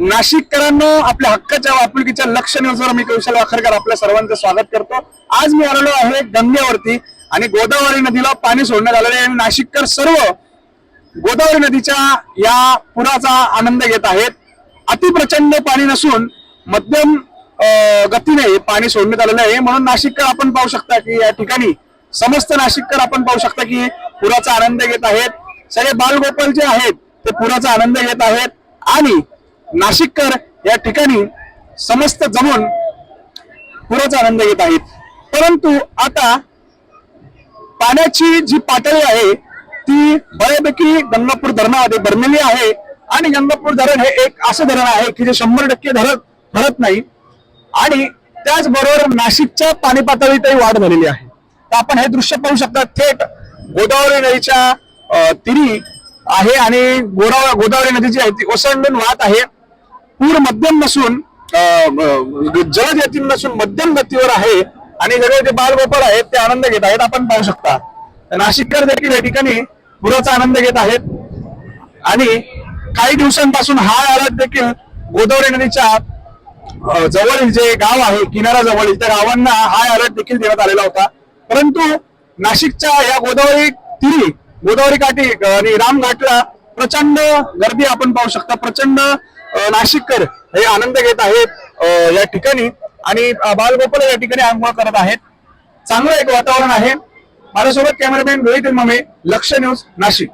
नाशिककरांनो आपल्या हक्काच्या व लक्ष न्यूजवर मी कौशल वाखरकर आपल्या सर्वांचं स्वागत करतो. आज मी आलेलो आहे गंगेवरती आणि गोदावरी नदीला पाणी सोडण्यात आलेलं आहे आणि नाशिककर सर्व गोदावरी नदीच्या या पुराचा आनंद घेत आहेत. अतिप्रचंड पाणी नसून मध्यम गतीने पाणी सोडण्यात आलेलं आहे. म्हणून नाशिककर आपण पाहू शकता की या ठिकाणी समस्त नाशिककर आपण पाहू शकता की पुराचा आनंद घेत आहेत. सगळे बालगोपाल जे आहेत ते पुराचा आनंद घेत आहेत. आणि नाशिककर या ठिकाणी समस्त जमून पुराचा आनंद घेत आहेत. परंतु आता पाण्याची जी पातळी आहे ती बऱ्यापैकी गंगापूर धरणामध्ये भरलेली आहे. आणि गंगापूर धरण हे एक असं धरण आहे की जे शंभर टक्के धरत भरत नाही. आणि त्याचबरोबर नाशिकच्या पाणी पातळीतही वाढ झालेली आहे. तर आपण हे दृश्य पाहू शकता थेट गोदावरी नदीच्या तिरी आहे आणि गोदा गोदावरी नदी जी आहे ती ओसंडून वाहत आहे. पूर मध्यम नसून अं, जलद गती नसून मध्यम गतीवर आहे आणि सगळे जे बालगोपाळ आहेत ते आनंद घेत आहेत आपण पाहू शकता. नाशिककर देखील या ठिकाणी पुराचा आनंद घेत आहेत. आणि काही दिवसांपासून हा अलर्ट देखील गोदावरी नदीच्या जवळील जे गाव आहे किनारा जवळील त्या गावांना हा अलर्ट देखील देण्यात आलेला होता. परंतु नाशिकच्या या गोदावरी तिरी गोदावरी काठी आणि रामघाटला प्रचंड गर्दी आपण पाहू शकता. प्रचंड नाशिककर हे आनंद घेत आहेत या ठिकाणी. आणि बालगोपाल या ठिकाणी आंघोळ करत आहेत. चांगलं एक वातावरण आहे. माझ्यासोबत कॅमेरामॅन रोहित ममे लक्ष न्यूज नाशिक.